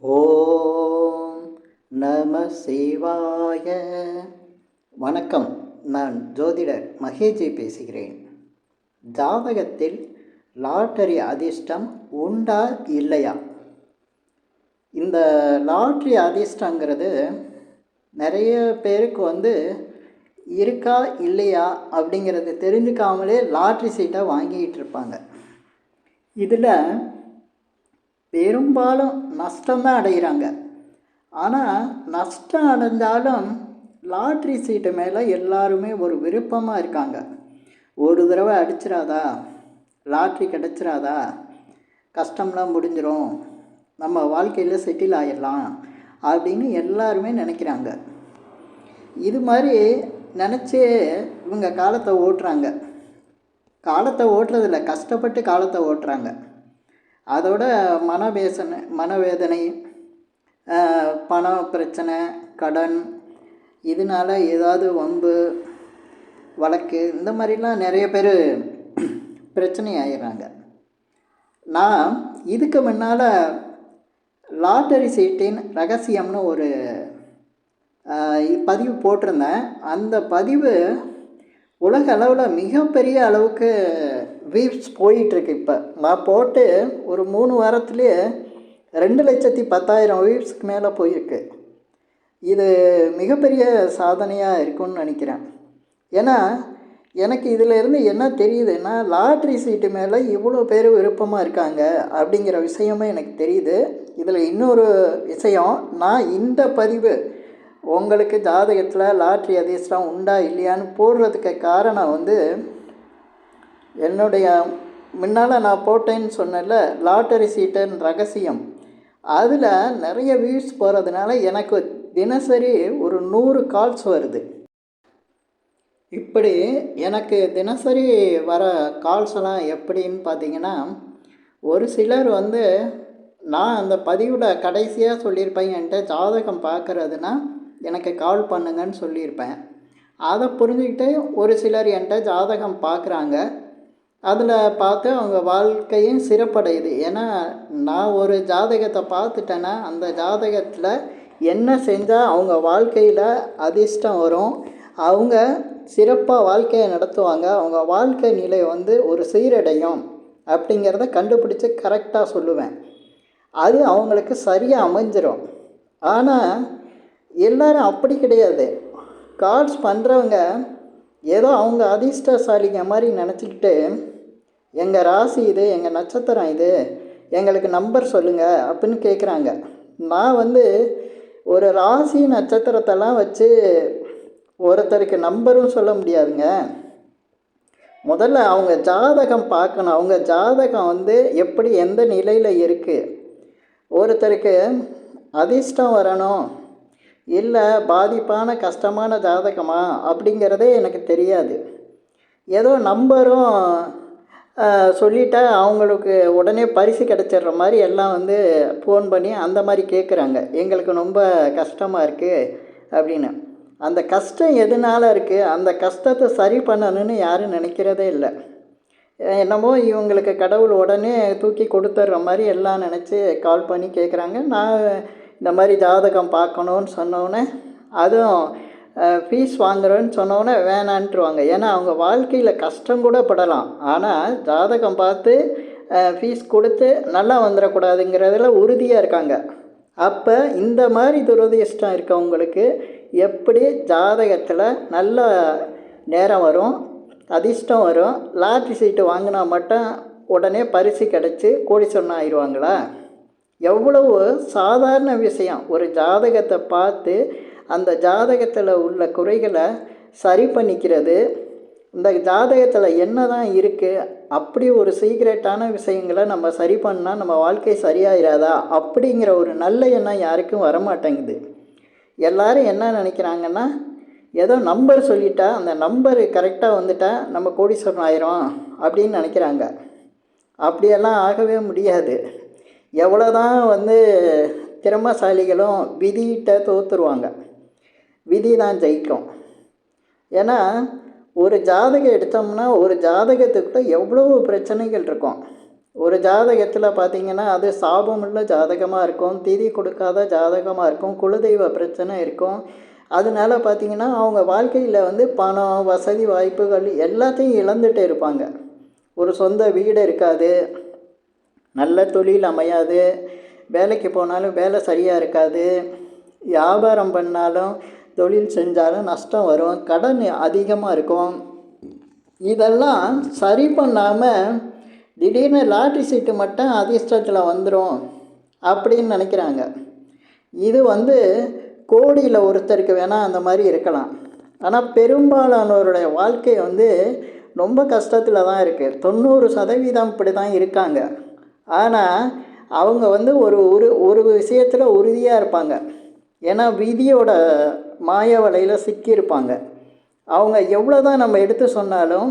ஓம் நம சிவாய. வணக்கம் நான் ஜோதிடர் மகேஜி பேசுகிறேன். ஜாதகத்தில் லாட்டரி அதிர்ஷ்டம் உண்டா இல்லையா? இந்த லாட்ரி அதிர்ஷ்டங்கிறது நிறைய பேருக்கு வந்து இருக்கா இல்லையா அப்படிங்கிறது தெரிஞ்சுக்காமலே லாட்ரி சீட்டை வாங்கிக்கிட்டு இருப்பாங்க. இதில் பெரும்பாலும் நஷ்டம்தான் அடைகிறாங்க ஆனால் நஷ்டம் அடைஞ்சாலும் லாட்ரி சீட்டு மேலே எல்லாருமே ஒரு விருப்பமாக இருக்காங்க. ஒரு தடவை அடிச்சிடாதா லாட்ரி கிடச்சிடாதா கஷ்டம்லாம் முடிஞ்சிடும் நம்ம வாழ்க்கையில் செட்டில் ஆகிடலாம் அப்படின்னு எல்லாருமே நினைக்கிறாங்க. இது மாதிரி நினச்சே இவங்க காலத்தை ஓட்டுறாங்க. காலத்தை ஓட்டுறதில்ல கஷ்டப்பட்டு காலத்தை ஓட்டுறாங்க. அதோட மனவேசனை மனவேதனை பண பிரச்சனை கடன் இதனால் ஏதாவது வம்பு வழக்கு இந்த மாதிரிலாம் நிறைய பேர் பிரச்சனை ஆயிடுறாங்க நான் இதுக்கு முன்னால் லாட்டரி சீட்டின் ரகசியம்னு ஒரு பதிவு போட்டிருந்தேன். அந்த பதிவு உலக அளவில் மிகப்பெரிய அளவுக்கு வீவ்ஸ் போயிட்டுருக்கு இப்போ. நான் போட்டு ஒரு மூணு வாரத்துலேயே ரெண்டு லட்சத்தி பத்தாயிரம் வீவ்ஸ்க்கு மேலே போயிருக்கு. இது மிகப்பெரிய சாதனையாக இருக்கும்னு நினைக்கிறேன். ஏன்னா எனக்கு இதிலேருந்து என்ன தெரியுதுன்னா லாட்ரி சீட்டு மேலே இவ்வளோ பேர் விருப்பமாக இருக்காங்க அப்படிங்கிற விஷயமே எனக்கு தெரியுது. இதில் இன்னொரு விஷயம் நான் இந்த பதிவு உங்களுக்கு ஜாதகத்தில் லாட்ரி அதிர்ஷ்டம் உண்டா இல்லையான்னு போடுறதுக்கு காரணம் வந்து என்னுடைய முன்னால் நான் போட்டேன்னு சொன்னல லாட்டரி சீட்டன் ரகசியம். அதில் நிறைய வியூஸ் போகிறதுனால எனக்கு தினசரி ஒரு நூறு கால்ஸ் வருது. இப்படி எனக்கு தினசரி வர கால்ஸ் எல்லாம் எப்படின்னு பார்த்தீங்கன்னா ஒரு சிலர் வந்து நான் அந்த பதிவில் கடைசியாக சொல்லியிருப்பேன் என்கிட்ட ஜாதகம் பார்க்குறதுனா எனக்கு கால் பண்ணுங்கன்னு சொல்லியிருப்பேன். அதை புரிஞ்சுக்கிட்டு ஒரு சிலர் என்கிட்ட ஜாதகம் பார்க்குறாங்க அதில் பார்த்து அவங்க வாழ்க்கையும் சிறப்படையுது. ஏன்னா நான் ஒரு ஜாதகத்தை பார்த்துட்டேன்னா அந்த ஜாதகத்தில் என்ன செஞ்சால் அவங்க வாழ்க்கையில் அதிர்ஷ்டம் வரும் அவங்க சிறப்பாக வாழ்க்கையை நடத்துவாங்க அவங்க வாழ்க்கை நிலை வந்து ஒரு சீரடையும் அப்படிங்கிறத கண்டுபிடிச்சி கரெக்டாக சொல்லுவேன். அது அவங்களுக்கு சரியாக அமைஞ்சிரும். ஆனால் எல்லோரும் அப்படி கிடையாது. கால்ஸ் பண்ணுறவங்க ஏதோ அவங்க அதிர்ஷ்டசாலிங்க மாதிரி நினச்சிக்கிட்டு எங்கள் ராசி இது எங்கள் நட்சத்திரம் இது எங்களுக்கு நம்பர் சொல்லுங்கள் அப்படின்னு கேட்குறாங்க நான் வந்து ஒரு ராசி நட்சத்திரத்தெல்லாம் வச்சு ஒருத்தருக்கு நம்பரும் சொல்ல முடியாதுங்க. முதல்ல அவங்க ஜாதகம் பார்க்கணும். அவங்க ஜாதகம் வந்து எப்படி எந்த நிலையில் இருக்குது ஒருத்தருக்கு அதிர்ஷ்டம் வரணும். இல்லை பாதிப்பான கஷ்டமான ஜாதகமா? அப்படிங்கிறதே எனக்கு தெரியாது. ஏதோ நம்பரும் சொல்லிட்டா அவங்களுக்கு உடனே பரிசு கிடச்சிட்ற மாதிரி எல்லாம் வந்து ஃபோன் பண்ணி அந்த மாதிரி கேட்குறாங்க எங்களுக்கு ரொம்ப கஷ்டமாக இருக்குது அப்படின்னு. அந்த கஷ்டம் எதனால் இருக்குது அந்த கஷ்டத்தை சரி பண்ணணும்னு யாரும் நினைக்கிறதே இல்லை. என்னமோ இவங்களுக்கு கடவுள் உடனே தூக்கி கொடுத்துட்ற மாதிரி எல்லாம் நினச்சி கால் பண்ணி கேட்குறாங்க நான் இந்த மாதிரி ஜாதகம் பார்க்கணுன்னு சொன்னோன்னே அதுவும் ஃபீஸ் வாங்குறோன்னு சொன்னோன்னே வேணான்ட்டுருவாங்க. ஏன்னா அவங்க வாழ்க்கையில் கஷ்டம் கூட படலாம். ஆனால் ஜாதகம் பார்த்து ஃபீஸ் கொடுத்து நல்லா வந்துடக்கூடாதுங்கிறதுல உறுதியாக இருக்காங்க. அப்போ இந்த மாதிரி துரதிர்ஷ்டம் இருக்கவங்களுக்கு எப்படி ஜாதகத்தில் நல்ல நேரம் வரும் அதிர்ஷ்டம் வரும் லாட்ரி சீட்டு வாங்கினா மட்டும் உடனே பரிசு கிடச்சி கோடீஸ்வரன் ஆயிடுவாங்களா? எவ்வளவு சாதாரண விஷயம். ஒரு ஜாதகத்தை பார்த்து அந்த ஜாதகத்தில் உள்ள குறைகளை சரி பண்ணிக்கிறது. இந்த ஜாதகத்தில் என்ன தான் இருக்குது அப்படி ஒரு சீக்ரெட்டான விஷயங்களை நம்ம சரி பண்ணால் நம்ம வாழ்க்கை சரியாயிராதா? அப்படிங்கிற ஒரு நல்ல எண்ணம் யாருக்கும் வரமாட்டேங்குது. எல்லோரும் என்ன நினைக்கிறாங்கன்னா ஏதோ நம்பர் சொல்லிட்டா அந்த நம்பர் கரெக்டாக வந்துட்டால் நம்ம கோடீஸ்வரன் ஆயிரும் அப்படின்னு நினைக்கிறாங்க. அப்படியெல்லாம் ஆகவே முடியாது. எவ்வளோ தான் வந்து திறமசாலிகளும் விதிகிட்ட தோற்றுருவாங்க விதி தான் ஜெயிக்கும். ஏன்னா ஒரு ஜாதகம் எடுத்தோம்னா ஒரு ஜாதகத்துக்கிட்ட எவ்வளோ பிரச்சனைகள் இருக்கும். ஒரு ஜாதகத்தில் பார்த்திங்கன்னா அது சாபமுள்ள ஜாதகமாக இருக்கும் திதி கொடுக்காத ஜாதகமாக இருக்கும் குலதெய்வ பிரச்சனை இருக்கும். அதனால பார்த்தீங்கன்னா அவங்க வாழ்க்கையில் வந்து பணம் வசதி வாய்ப்புகள் எல்லாத்தையும் இழந்துட்டு இருப்பாங்க. ஒரு சொந்த வீடு இருக்காது நல்ல தொழில் அமையாது. வேலைக்கு போனாலும் வேலை சரியாக இருக்காது. வியாபாரம் பண்ணாலும் தொழில் செஞ்சாலும் நஷ்டம் வரும். கடன் அதிகமாக இருக்கும். இதெல்லாம் சரி பண்ணாமல் திடீர்னு லாட்ரி சீட்டு மட்டும் அதிர்ஷ்டத்தில் வந்துடும் அப்படின்னு நினைக்கிறாங்க. இது வந்து கோடியில் ஒருத்தருக்கு வேணால் அந்த மாதிரி இருக்கலாம். ஆனால் பெரும்பாலானோருடைய வாழ்க்கை வந்து ரொம்ப கஷ்டத்தில் தான் இருக்குது தொண்ணூறு சதவீதம் இப்படி தான் இருக்காங்க. ஆனால் அவங்க வந்து ஒரு ஒரு ஒரு விஷயத்தில் உறுதியாக இருப்பாங்க. ஏன்னா விதியோட மாய வலையில் சிக்கியிருப்பாங்க அவங்க எவ்வளோ தான் நம்ம எடுத்து சொன்னாலும்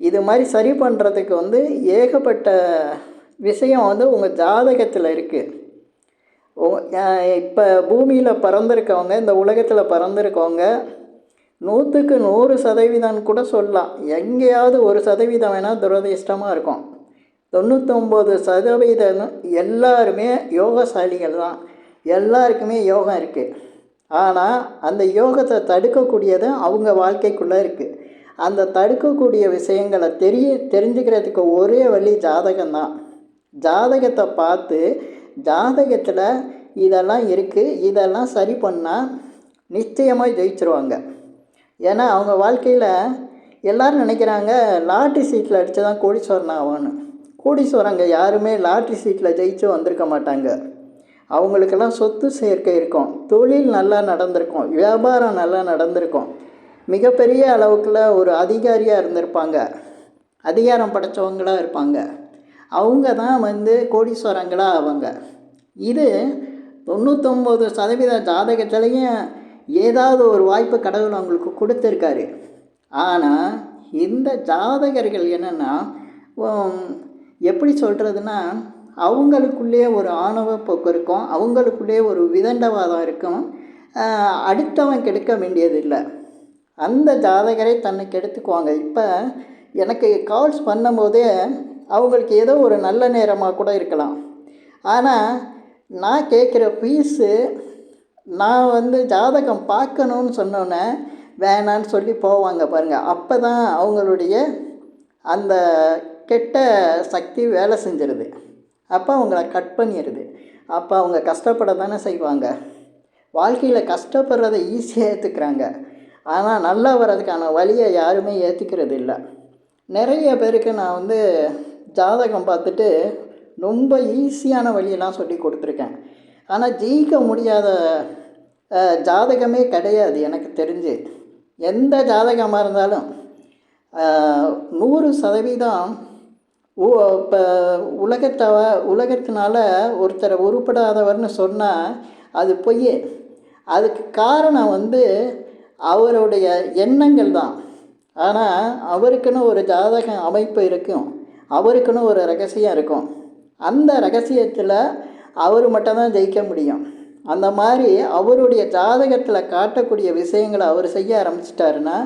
இது மாதிரி சரி பண்ணுறதுக்கு வந்து ஏகப்பட்ட விஷயம் வந்து உங்கள் ஜாதகத்தில் இருக்குது இப்போ பூமியில் பறந்துருக்கவங்க இந்த உலகத்தில் பறந்துருக்கவங்க நூற்றுக்கு நூறு சதவீதம்னு கூட சொல்லலாம். எங்கேயாவது ஒரு சதவீதம் வேணால் துரதிர்ஷ்டமாக இருக்கும். தொண்ணூத்தொம்போது சதவீதம் எல்லாருமே யோகசாலிகள் தான். எல்லாருக்குமே யோகம் இருக்குது ஆனால் அந்த யோகத்தை தடுக்கக்கூடியது அவங்க வாழ்க்கைக்குள்ளே இருக்குது அந்த தடுக்கக்கூடிய விஷயங்களை தெரிய தெரிஞ்சுக்கிறதுக்கு ஒரே வழி ஜாதகம்தான் ஜாதகத்தை பார்த்து ஜாதகத்தில் இதெல்லாம் இருக்குது இதெல்லாம் சரி பண்ணால் நிச்சயமாக ஜெயிச்சிருவாங்க. ஏன்னா அவங்க வாழ்க்கையில் எல்லோரும் நினைக்கிறாங்க லாட்ரி சீட்டில் அடித்து தான் கோடீஸ்வரன் ஆகணும் கோடீஸ்வரங்க யாருமே லாட்ரி சீட்டில் ஜெயிச்சு வந்திருக்க மாட்டாங்க. அவங்களுக்கெல்லாம் சொத்து சேர்க்கை இருக்கும். தொழில் நல்லா நடந்திருக்கும். வியாபாரம் நல்லா நடந்திருக்கும். மிகப்பெரிய அளவுக்குள்ள ஒரு அதிகாரியாக இருந்திருப்பாங்க. அதிகாரம் படைத்தவங்களாக இருப்பாங்க. அவங்க தான் வந்து கோடீஸ்வரங்களாக ஆவாங்க இது தொண்ணூத்தொம்பது சதவீத ஜாதகத்துலேயும் ஏதாவது ஒரு வாய்ப்பு கடவுள் அவங்களுக்கு கொடுத்துருக்காரு. ஆனால் இந்த ஜாதகர்கள் என்னென்னா எப்படி சொல்கிறதுனா அவங்களுக்குள்ளே ஒரு ஆணவ போக்கு இருக்கும் அவங்களுக்குள்ளே ஒரு விதண்டவாதம் இருக்கும். அடுத்தவன் கெடுக்க வேண்டியதில்லை. அந்த ஜாதகரை தன்னை கெடுத்துக்குவாங்க. இப்போ எனக்கு கால்ஸ் பண்ணும்போதே அவங்களுக்கு ஏதோ ஒரு நல்ல நேரமாக கூட இருக்கலாம். ஆனால் நான் கேட்குற ஃபீஸு நான் வந்து ஜாதகம் பார்க்கணுன்னு சொன்னோன்னே வேணான்னு சொல்லி போவாங்க பாருங்கள் அப்போ தான் அவங்களுடைய அந்த கெட்ட சக்தி வேலை செஞ்சிருது. அப்போ அவங்கள கட் பண்ணிடுது அப்போ அவங்க கஷ்டப்பட தானே செய்வாங்க. வாழ்க்கையில் கஷ்டப்படுறத ஈஸியாக ஏற்றுக்கிறாங்க ஆனால் நல்லா வர்றதுக்கான வழியை யாருமே ஏற்றுக்கிறது இல்லை. நிறைய பேருக்கு நான் வந்து ஜாதகம் பார்த்துட்டு ரொம்ப ஈஸியான வழியெல்லாம் சொல்லி கொடுத்துருக்கேன். ஆனால் ஜெயிக்க முடியாத ஜாதகமே கிடையாது எனக்கு தெரிஞ்சு. எந்த ஜாதகமாக இருந்தாலும் நூறு சதவீதம் இப்போ உலகத்தை உலகத்தினால ஒருத்தரை உருப்படாதவர்னு சொன்னால் அது பொய் அதுக்கு காரணம் வந்து அவருடைய எண்ணங்கள் தான். ஆனால் அவருக்குன்னு ஒரு ஜாதக அமைப்பு இருக்கும். அவருக்குன்னு ஒரு ரகசியம் இருக்கும். அந்த ரகசியத்தில் அவர் மட்டும்தான் ஜெயிக்க முடியும். அந்த மாதிரி அவருடைய ஜாதகத்தில் காட்டக்கூடிய விஷயங்களை அவர் செய்ய ஆரம்பிச்சிட்டாருன்னா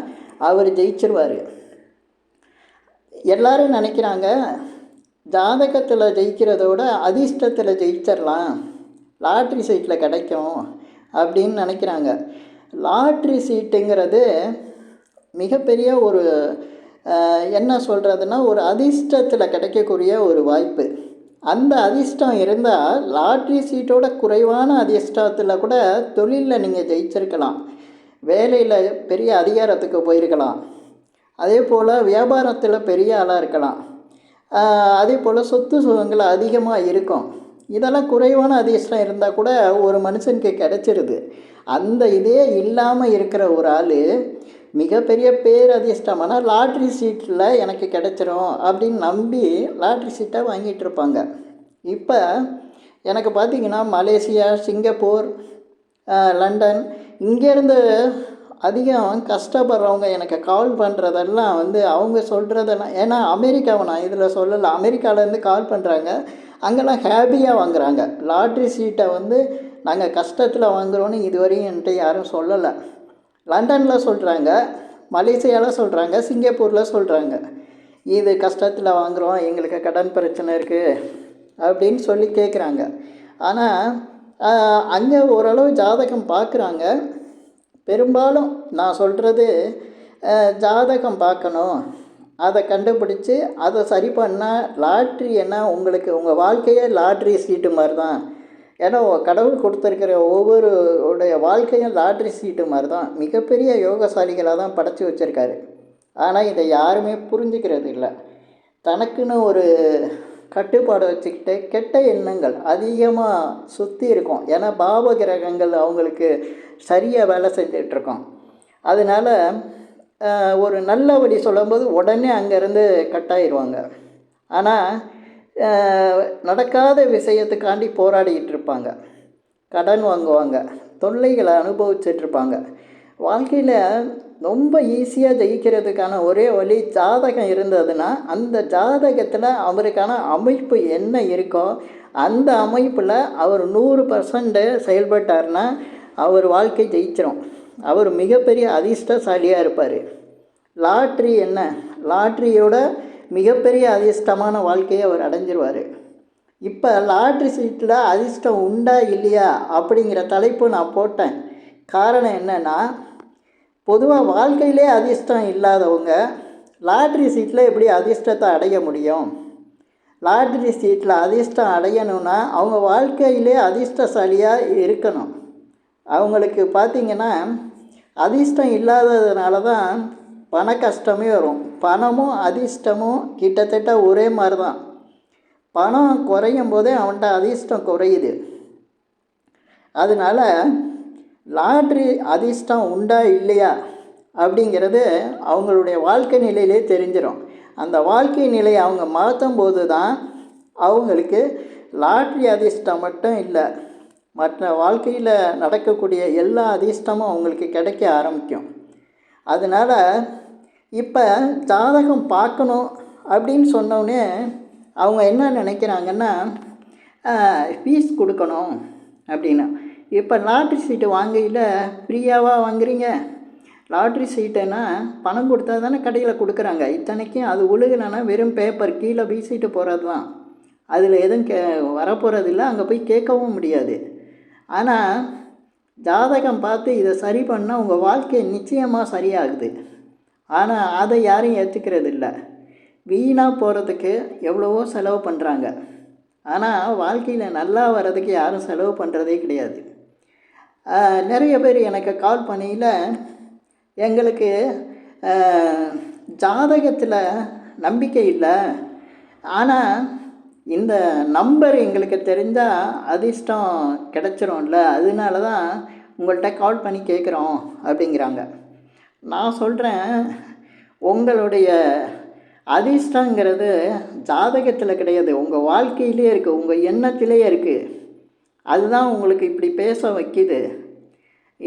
அவர் ஜெயிச்சிருவார். எல்லாரும் நினைக்கிறாங்க ஜாதகத்தில் ஜெயிக்கிறதோட அதிர்ஷ்டத்தில் ஜெயிச்சிடலாம் லாட்ரி சீட்டில் கிடைக்கும் அப்படின்னு நினைக்கிறாங்க. லாட்ரி சீட்டுங்கிறது மிகப்பெரிய ஒரு என்ன சொல்கிறதுனா ஒரு அதிர்ஷ்டத்தில் கிடைக்கக்கூடிய ஒரு வாய்ப்பு. அந்த அதிர்ஷ்டம் இருந்தால் லாட்ரி சீட்டோட குறைவான அதிர்ஷ்டத்தில் கூட தொழிலில் நீங்கள் ஜெயிச்சிருக்கலாம். வேலையில் பெரிய அதிகாரத்துக்கு போயிருக்கலாம். அதே போல் வியாபாரத்தில் பெரிய ஆளாக இருக்கலாம். அதே போல் சொத்து சுகங்கள் அதிகமாக இருக்கும். இதெல்லாம் குறைவான அதிர்ஷ்டம் இருந்தால் கூட ஒரு மனுஷனுக்கு கிடச்சிருது. அந்த இதே இல்லாமல் இருக்கிற ஒரு ஆள் மிகப்பெரிய பேர் அதிர்ஷ்டமான லாட்ரி சீட்டில் எனக்கு கிடச்சிரும் அப்படின்னு நம்பி லாட்ரி சீட்டை வாங்கிட்டு இருப்பாங்க. இப்போ எனக்கு பார்த்திங்கன்னா மலேசியா சிங்கப்பூர் லண்டன் இங்கேருந்து அதிகம் கஷ்டப்படுறவங்க எனக்கு கால் பண்ணுறதெல்லாம் வந்து அவங்க சொல்கிறதெல்லாம் ஏன்னா அமெரிக்காவை நான் இதில் சொல்லலை. அமெரிக்காவிலேருந்து கால் பண்ணுறாங்க அங்கெல்லாம் ஹாப்பியாக வாங்குகிறாங்க லாட்ரி சீட்டை வந்து நாங்கள் கஷ்டத்தில் வாங்குகிறோன்னு இதுவரையும் என்கிட்ட யாரும் சொல்லலை. லண்டனில் சொல்கிறாங்க மலேசியாவில் சொல்கிறாங்க சிங்கப்பூரில் சொல்கிறாங்க இது கஷ்டத்தில் வாங்குகிறோம் எங்களுக்கு கடன் பிரச்சனை இருக்குது அப்படின்னு சொல்லி கேட்குறாங்க ஆனால் அங்கே ஓரளவு ஜாதகம் பார்க்குறாங்க பெரும்பாலும் நான் சொல்கிறது ஜாதகம் பார்க்கணும். அதை கண்டுபிடிச்சி அதை சரி பண்ணால் லாட்ரி என்ன? உங்களுக்கு உங்கள் வாழ்க்கையே லாட்ரி சீட்டு மாதிரி தான் ஏன்னா கடவுள் கொடுத்துருக்கிற ஒவ்வொரு உடைய வாழ்க்கையும் லாட்ரி சீட்டு மாதிரி தான் மிகப்பெரிய யோகசாலிகளாக தான் படைச்சி வச்சுருக்காரு. ஆனால் இதை யாருமே புரிஞ்சுக்கிறது இல்லை தனக்குன்னு ஒரு கட்டுப்பாடு வச்சுக்கிட்டு கெட்ட எண்ணங்கள் அதிகமாக சுற்றி இருக்கும். ஏன்னா பாவ கிரகங்கள் அவங்களுக்கு சரியாக வேலை செஞ்சிட்ருக்கோம் அதனால் ஒரு நல்ல வழி சொல்லும்போது உடனே அங்கேருந்து கட்டாயிடுவாங்க ஆனால் நடக்காத விஷயத்துக்காண்டி போராடிக்கிட்டு இருப்பாங்க. கடன் வாங்குவாங்க. தொல்லைகளை அனுபவிச்சிட்ருப்பாங்க வாழ்க்கையில் ரொம்ப ஈஸியாக ஜெயிக்கிறதுக்கான ஒரே வழி ஜாதகம் இருந்ததுன்னா அந்த ஜாதகத்தில் அவருக்கான அமைப்பு என்ன இருக்கோ அந்த அமைப்பில் அவர் நூறு பர்சன்ட் செயல்பட்டார்னா அவர் வாழ்க்கை ஜெயிச்சிரும். அவர் மிகப்பெரிய அதிர்ஷ்டசாலியாக இருப்பார். லாட்ரி என்ன? லாட்ரியோட மிகப்பெரிய அதிர்ஷ்டமான வாழ்க்கையை அவர் அடைஞ்சிருவார். இப்போ லாட்ரி சீட்டில் அதிர்ஷ்டம் உண்டா இல்லையா அப்படிங்கிற தலைப்பு நான் போட்டேன். காரணம் என்னென்னா பொதுவாக வாழ்க்கையிலே அதிர்ஷ்டம் இல்லாதவங்க லாட்ரி சீட்டில் எப்படி அதிர்ஷ்டத்தை அடைய முடியும்? லாட்ரி சீட்டில் அதிர்ஷ்டம் அடையணும்னா அவங்க வாழ்க்கையிலே அதிர்ஷ்டசாலியாக இருக்கணும். அவங்களுக்கு பார்த்திங்கன்னா அதிர்ஷ்டம் இல்லாததுனால தான் பண கஷ்டமே வரும். பணமும் அதிர்ஷ்டமும் கிட்டத்தட்ட ஒரே மாதிரி தான் பணம் குறையும் போதே அவன்கிட்ட அதிர்ஷ்டம் குறையுது. அதனால் லாட்ரி அதிர்ஷ்டம் உண்டா இல்லையா அப்படிங்கிறது அவங்களுடைய வாழ்க்கை நிலையிலே தெரிஞ்சிடும் அந்த வாழ்க்கை நிலையை அவங்க மாற்றும் போது தான் அவங்களுக்கு லாட்ரி அதிர்ஷ்டம் மட்டும் இல்லை. மற்ற வாழ்க்கையில் நடக்கக்கூடிய எல்லா அதிர்ஷ்டமும் அவங்களுக்கு கிடைக்க ஆரம்பிக்கும். அதனால் இப்போ ஜாதகம் பார்க்கணும் அப்படின்னு சொன்னோடனே அவங்க என்ன நினைக்கிறாங்கன்னா ஃபீஸ் கொடுக்கணும் அப்படின்னு. இப்போ லாட்ரி சீட்டு வாங்கையில் ஃப்ரீயாவாக வாங்குறீங்க? லாட்ரி சீட்டுன்னா பணம் கொடுத்தா தானே கடையில் கொடுக்குறாங்க. இத்தனைக்கும் அது உழுகுனா வெறும் பேப்பர் கீழே வீசிட்டு போகிறது தான் அதில் எதுவும் கே வரப்போகிறது இல்லை அங்கே போய் கேட்கவும் முடியாது. ஆனால் ஜாதகம் பார்த்து இதை சரி பண்ணால் உங்கள் வாழ்க்கை நிச்சயமாக சரியாகுது. ஆனால் அதை யாரும் ஏற்றுக்கிறது இல்லை வீணாக போகிறதுக்கு எவ்வளவோ செலவு பண்ணுறாங்க. ஆனால் வாழ்க்கையில் நல்லா வர்றதுக்கு யாரும் செலவு பண்ணுறதே கிடையாது. நிறைய பேர் எனக்கு கால் பண்ணியில் எங்களுக்கு ஜாதகத்தில் நம்பிக்கை இல்லை. ஆனால் இந்த நம்பர் எங்களுக்கு தெரிஞ்சால் அதிர்ஷ்டம் கிடச்சிரும்ல. அதனால தான் உங்கள்கிட்ட கால் பண்ணி கேட்குறோம் அப்படிங்கிறாங்க. நான் சொல்கிறேன் உங்களுடைய அதிர்ஷ்டங்கிறது ஜாதகத்தில் கிடையாது. உங்கள் வாழ்க்கையிலே இருக்குது உங்கள் எண்ணத்திலே இருக்குது அதுதான் உங்களுக்கு இப்படி பேச வைக்கிது.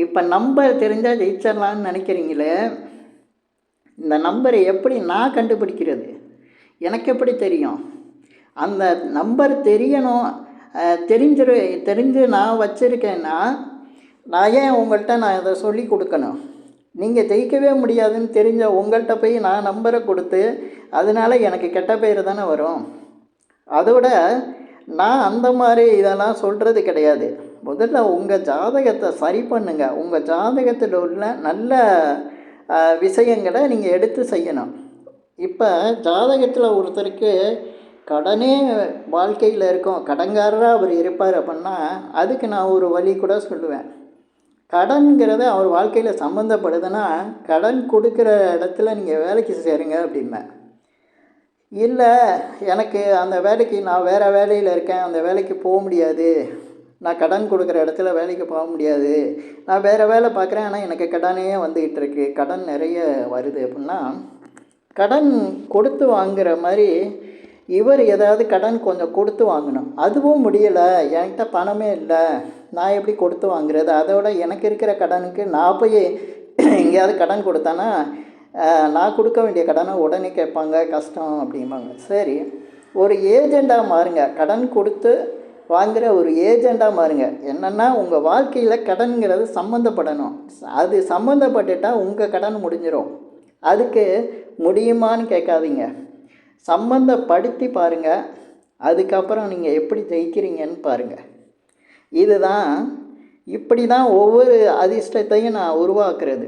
இப்போ நம்பர் தெரிஞ்சால் ஜெயிச்சிடலான்னு நினைக்கிறீங்களே? இந்த நம்பரை எப்படி நான் கண்டுபிடிக்கிறது? எனக்கு எப்படி தெரியும்? அந்த நம்பர் தெரியணும் தெரிஞ்சிரு தெரிஞ்சு நான் வச்சுருக்கேன்னா நான் ஏன் உங்கள்கிட்ட நான் இதை சொல்லி கொடுக்கணும்? நீங்கள் ஜெயிக்கவே முடியாதுன்னு தெரிஞ்ச உங்கள்கிட்ட போய் நான் நம்பரை கொடுத்து அதனால் எனக்கு கெட்ட பேர் தானே வரும். அதோட நான் அந்த மாதிரி இதெல்லாம் சொல்கிறது கிடையாது. முதல்ல உங்கள் ஜாதகத்தை சரி பண்ணுங்கள் உங்கள் ஜாதகத்தில் உள்ள நல்ல விஷயங்களை நீங்கள் எடுத்து செய்யணும். இப்போ ஜாதகத்தில் ஒருத்தருக்கு கடனே வாழ்க்கையில் இருக்கும். கடங்காரராக அவர் இருப்பார் அப்படின்னா அதுக்கு நான் ஒரு வழி கூட சொல்லுவேன். கடன்கிறது அவர் வாழ்க்கையில் சம்மந்தப்படுதுன்னா கடன் கொடுக்குற இடத்துல நீங்கள் வேலைக்கு சேருங்க அப்படிம்பேன். இல்லை எனக்கு அந்த வேலைக்கு நான் வேறு வேலையில் இருக்கேன் அந்த வேலைக்கு போக முடியாது. நான் கடன் கொடுக்குற இடத்துல வேலைக்கு போக முடியாது. நான் வேறு வேலை பார்க்குறேன் ஆனால் எனக்கு கடனே வந்துக்கிட்டு இருக்கு. கடன் நிறைய வருது அப்படின்னா கடன் கொடுத்து வாங்குகிற மாதிரி இவர் ஏதாவது கடன் கொஞ்சம் கொடுத்து வாங்கணும். அதுவும் முடியலை. என்கிட்ட பணமே இல்லை. நான் எப்படி கொடுத்து வாங்குறது? அதோட எனக்கு இருக்கிற கடனுக்கு நான் போய் எங்கேயாவது கடன் கொடுத்தானா நான் கொடுக்க வேண்டிய கடனை உடனே கேட்பாங்க கஷ்டம் அப்படிம்பாங்க. சரி ஒரு ஏஜெண்டாக மாறுங்க. கடன் கொடுத்து வாங்குகிற ஒரு ஏஜெண்டாக மாறுங்க. என்னென்னா உங்கள் வாழ்க்கையில் கடன்கிறது சம்மந்தப்படணும் அது சம்மந்தப்பட்டுட்டால் உங்கள் கடன் முடிஞ்சிடும் அதுக்கு முடியுமான்னு கேட்காதீங்க. சம்மந்தப்படுத்தி பாருங்கள் அதுக்கப்புறம் நீங்கள் எப்படி ஜெயிக்கிறீங்கன்னு பாருங்கள் இதுதான் இப்படி தான் ஒவ்வொரு அதிர்ஷ்டத்தையும் நான் உருவாக்குறது.